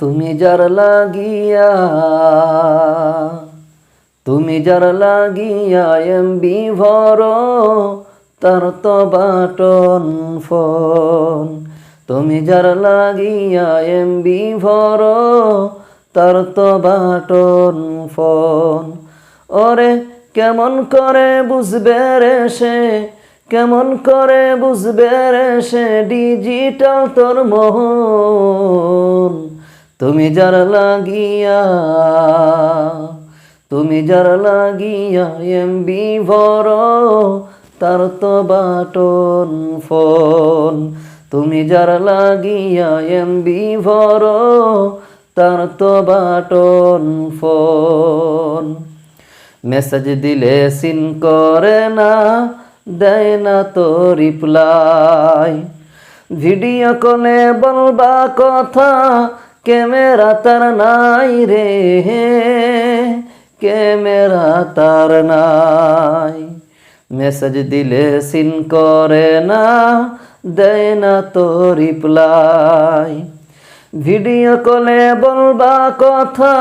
তুমি যার লাগিয়া, তুমি যার লাগিয়া এমবি ভর, তার তো বাটন ফোন। তুমি যার লাগিয়া এমবি ভর, তার তো বাটন ফোন। ওরে কেমন করে বুঝবে রে সে, কেমন করে বুঝবে রে সে ডিজিটাল তোর মোহন তুমি যার লাগিয়া, তুমি যার লাগিয়া এমবি ভর, তার তো বাটন ফোন। তুমি যার লাগিয়া এমবি ভর, তার তো বাটন ফোন। মেসেজ দিলে সিন করে না, দেয় না তো রিপ্লাই। ভিডিও কলে বলবা কথা ক্যামেরা তার নাই রে ক্যামেরা তার নাই। মেসেজ দিলে সিন করে না, দেয় না তো রিপ্লাই। ভিডিও কলে বলবা কথা,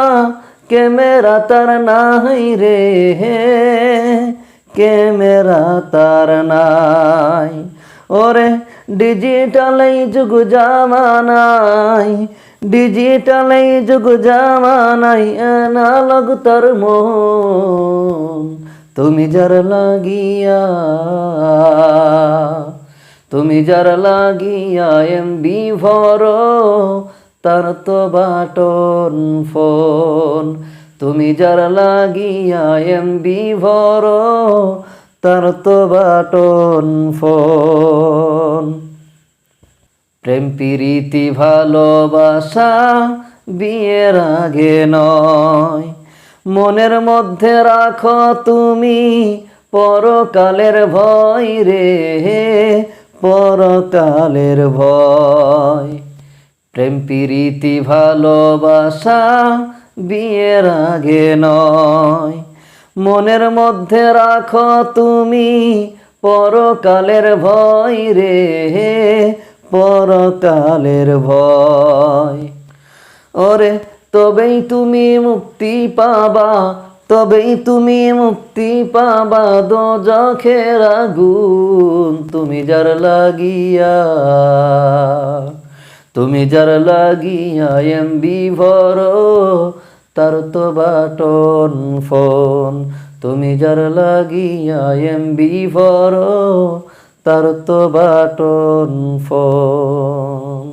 ক্যামেরা তার নাই রে ক্যামেরা তার নাই। ওরে ডিজিটাল এই যুগ জামানাই ডিজিটাল এই যুগ জামানাই, অ্যানালগ তার মন তুমি যার লাগিয়া, তুমি যার লাগিয়া এমবি ভর, তার তো বাটন ফোন। তুমি যার লাগিয়া এমবি ভর তার তো বাটন ফোন। প্রেম, প্রীতি, ভালোবাসা বিয়ের আগে নয়। মনের মধ্যে রাখো তুমি পরকালের ভয় রে, পরকালের ভয়। প্রেম, প্রীতি, ভালোবাসা বিয়ের আগে নয়। মনের মধ্যে রাখো তুমি পরকালের ভয় রে, পরকালের ভয়। ওরে, তবেই তুমি মুক্তি পাবা, তবেই তুমি মুক্তি পাবা দো জখের আগুন তুমি যার লাগিয়া। তুমি যার লাগিয়া এমবি ভর তার তো বাটন ফোন। তুমি যার লাগিয়া এমবি ভর তার তো বাটন ফোন।